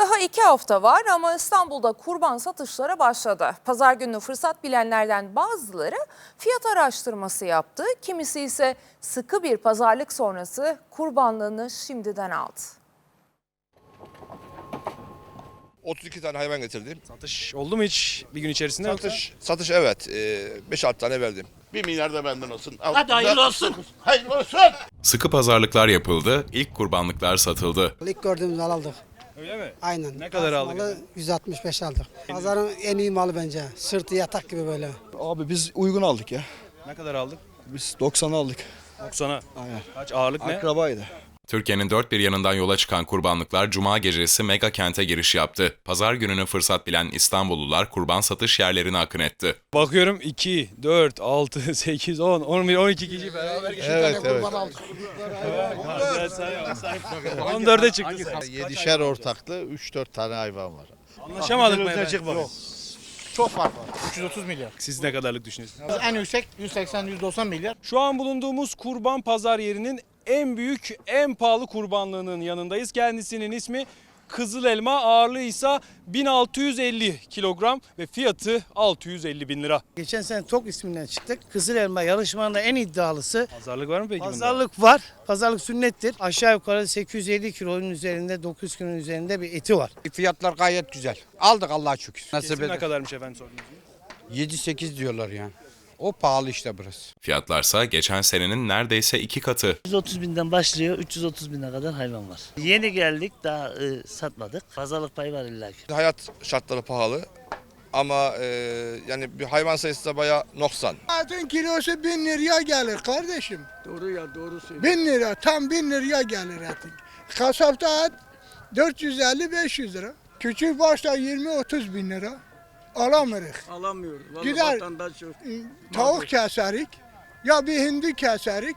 Daha iki hafta var ama İstanbul'da kurban satışlara başladı. Pazar günü fırsat bilenlerden bazıları fiyat araştırması yaptı. Kimisi ise sıkı bir pazarlık sonrası kurbanlığını şimdiden aldı. 32 tane hayvan getirdim. Satış oldu mu hiç bir gün içerisinde? yoksa? Satış, satış evet. 5-6 tane verdim. Bir milyar da benden olsun. Al. Hadi hayırlı olsun. Hayırlı olsun. Sıkı pazarlıklar yapıldı, ilk kurbanlıklar satıldı. İlk gördüğümüz mal aldık. Öyle mi? Aynen. Ne kadar aldık? Malı 165 aldık. Pazarın en iyi malı bence. Sırtı yatak gibi böyle. Abi biz uygun aldık ya. Ne kadar aldık? Biz 90 aldık. 90'a. Aynen. Kaç ağırlık ne? Akrabaydı. Türkiye'nin dört bir yanından yola çıkan kurbanlıklar Cuma gecesi mega kente giriş yaptı. Pazar gününü fırsat bilen İstanbullular kurban satış yerlerine akın etti. Bakıyorum 2, 4, 6, 8, 10, 11, 12 kişi beraber geçti. Evet evet. 14'e çıktı. Yedişer ortaklı 3-4 tane hayvan var. Anlaşamadık mı efendim? Çok fark var. 330 milyar. Siz ne kadarlık düşünüyorsunuz? En yüksek 180-190 milyar. Şu an bulunduğumuz kurban pazar yerinin en büyük, en pahalı kurbanlığının yanındayız. Kendisinin ismi Kızıl Elma, ağırlığı ise 1650 kilogram ve fiyatı 650 bin lira. Geçen sene TOK isminden çıktık. Kızıl Elma yarışmanın en iddialısı. Pazarlık var mı peki bunda? Pazarlık var. Pazarlık sünnettir. Aşağı yukarı 850 kilonun üzerinde 900 kilonun üzerinde bir eti var. Fiyatlar gayet güzel. Aldık Allah'a şükür. Nasip Kesim ne kadarmış efendim sordunuz? mu? 7-8 diyorlar yani. O pahalı işte burası. Fiyatlarsa geçen senenin neredeyse iki katı. 130 binden başlıyor 330 bine kadar hayvan var. Yeni geldik daha e, satmadık. Pazarlık payı var illa ki. Hayat şartları pahalı. Ama e, yani bir hayvan sayısı da bayağı noksan. Atın kilosu 1000 liraya gelir kardeşim. Doğru ya doğru söylüyor. 1000 lira tam 1000 liraya gelir atın. Kasapta at 450-500 lira. Küçük başta 20-30 bin lira. Alamırız. Alamıyoruz. Gider. vatandaş yok. Tavuk keserik ya bir hindi keserik